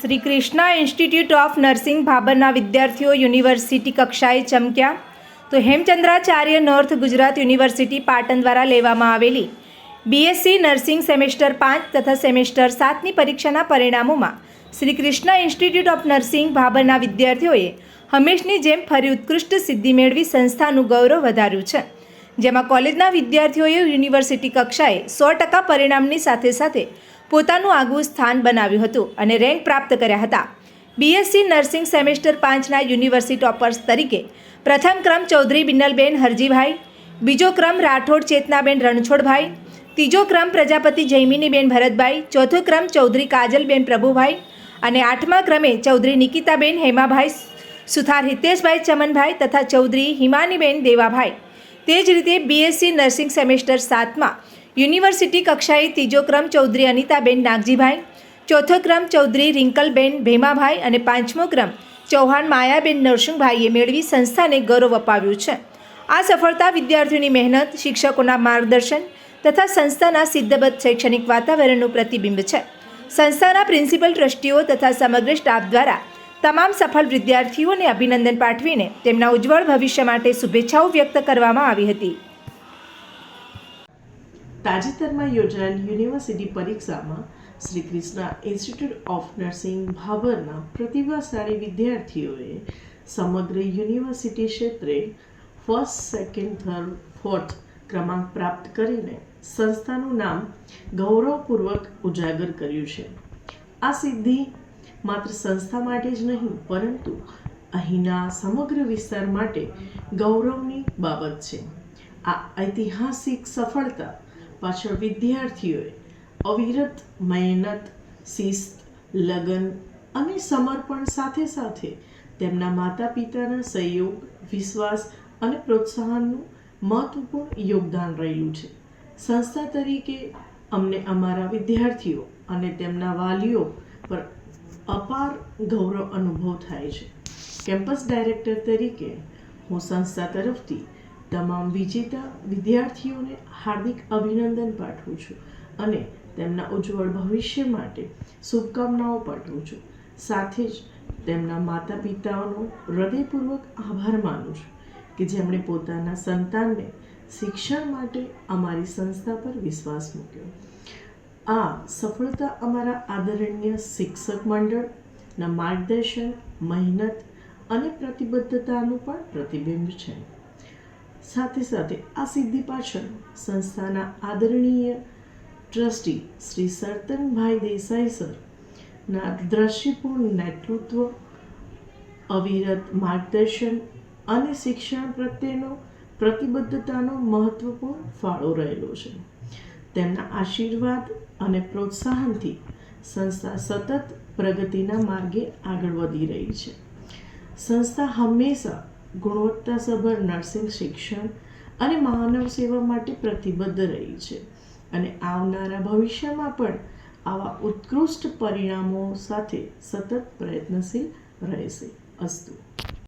Shri Krishna institute of nursing ભાબરના વિદ્યાર્થીઓ university કક્ષાએ ચમક્યા. તો હેમચંદ્રાચાર્ય નોર્થ ગુજરાત યુનિવર્સિટી પાટણ દ્વારા લેવામાં આવેલી બીએસસી નર્સિંગ સેમેસ્ટર પાંચ તથા સેમેસ્ટર સાતની પરીક્ષાના પરિણામોમાં Shri Krishna institute of nursing ભાબરના વિદ્યાર્થીઓએ હંમેશની જેમ ફરી ઉત્કૃષ્ટ સિદ્ધિ મેળવી સંસ્થાનું ગૌરવ વધાર્યું છે. જેમાં કોલેજના વિદ્યાર્થીઓએ યુનિવર્સિટી કક્ષાએ સો ટકા પરિણામની સાથે સાથે પોતાનું આગવું સ્થાન બનાવ્યું હતું અને રેન્ક પ્રાપ્ત કર્યા હતા. બીએસસી નર્સિંગ સેમેસ્ટર પાંચના યુનિવર્સિટી ટોપર્સ તરીકે પ્રથમ ક્રમ ચૌધરી બિન્નલબેન હરજીભાઈ, બીજો ક્રમ રાઠોડ ચેતનાબેન રણછોડભાઈ, ત્રીજો ક્રમ પ્રજાપતિ જૈમિનીબેન ભરતભાઈ, ચોથો ક્રમ ચૌધરી કાજલબેન પ્રભુભાઈ અને આઠમા ક્રમે ચૌધરી નિકિતાબેન હેમાભાઈ, સુથાર હિતેશભાઈ ચમનભાઈ તથા ચૌધરી હિમાનીબેન દેવાભાઈ. તે જ રીતે બીએસસી નર્સિંગ સેમેસ્ટર સાતમાં યુનિવર્સિટી કક્ષાએ ત્રીજો ક્રમ ચૌધરી અનિતાબેન નાગજીભાઈ, ચોથો ક્રમ ચૌધરી રિંકલબેન ભેમાભાઈ અને પાંચમો ક્રમ ચૌહાણ માયાબેન નરસિંહભાઈએ મેળવી સંસ્થાને ગૌરવ અપાવ્યું છે. આ સફળતા વિદ્યાર્થીઓની મહેનત, શિક્ષકોના માર્ગદર્શન તથા સંસ્થાના સિદ્ધબદ્ધ શૈક્ષણિક વાતાવરણનું પ્રતિબિંબ છે. સંસ્થાના પ્રિન્સિપલ ટ્રસ્ટીઓ તથા સમગ્ર સ્ટાફ દ્વારા તમામ સફળ વિદ્યાર્થીઓને અભિનંદન પાઠવીને તેમના ઉજ્જવળ ભવિષ્ય માટે શુભેચ્છાઓ વ્યક્ત કરવામાં આવી હતી. તાજેતરમાં યોજાયેલ યુનિવર્સિટી પરીક્ષામાં Shri Krishna institute of nursing ભાભરના પ્રતિભાશાળી વિદ્યાર્થીઓએ સમગ્ર યુનિવર્સિટી ક્ષેત્રે ફર્સ્ટ, સેકન્ડ, થર્ડ, ફોર્થ ક્રમાંક પ્રાપ્ત કરીને સંસ્થાનું નામ ગૌરવપૂર્વક ઉજાગર કર્યું છે. આ સિદ્ધિ માત્ર સંસ્થા માટે જ નહીં, પરંતુ અહીંના સમગ્ર વિસ્તાર માટે ગૌરવની બાબત છે. આ ઐતિહાસિક સફળતા પાછળ વિદ્યાર્થીઓએ અવિરત મહેનત, શિસ્ત, લગન અને સમર્પણ સાથે સાથે તેમના માતા પિતાના સહયોગ, વિશ્વાસ અને પ્રોત્સાહનનું મહત્વપૂર્ણ યોગદાન રહેલું છે. સંસ્થા તરીકે અમને અમારા વિદ્યાર્થીઓ અને તેમના વાલીઓ પર અપાર ગૌરવ અનુભવ થાય છે. કેમ્પસ ડાયરેક્ટર તરીકે હું સંસ્થા તરફથી તમામ વિજેતા વિદ્યાર્થીઓને હાર્દિક અભિનંદન પાઠવું છું અને તેમના ઉજ્જવળ ભવિષ્ય માટે શુભકામનાઓ પાઠવું છું. સાથે જ તેમના માતા પિતાઓનો હૃદયપૂર્વક આભાર માનું છું કે જેમણે પોતાના સંતાનને શિક્ષણ માટે અમારી સંસ્થા પર વિશ્વાસ મૂક્યો. આ સફળતા અમારા આદરણીય શિક્ષક મંડળના માર્ગદર્શન, મહેનત અને પ્રતિબદ્ધતાનું પણ પ્રતિબિંબ છે. સાથે સાથે આ સિદ્ધિ પાછળ સંસ્થાના આદરણીય ટ્રસ્ટી શ્રી સરતનભાઈ દેસાઈ સરના દ્રશ્યપૂર્ણ નેતૃત્વ, અવિરત માર્ગદર્શન અને શિક્ષણ પ્રત્યેનો પ્રતિબદ્ધતાનો મહત્વપૂર્ણ ફાળો રહેલો છે. તેમના આશીર્વાદ અને પ્રોત્સાહનથી સંસ્થા સતત પ્રગતિના માર્ગે આગળ વધી રહી છે. સંસ્થા હંમેશા ગુણવત્તાસભર નર્સિંગ શિક્ષણ અને માનવ સેવા માટે પ્રતિબદ્ધ રહી છે. અને આવનારા ભવિષ્યમાં પણ આવા ઉત્કૃષ્ટ પરિણામો સાથે સતત પ્રયત્નશીલ રહેશે. અસ્તુ.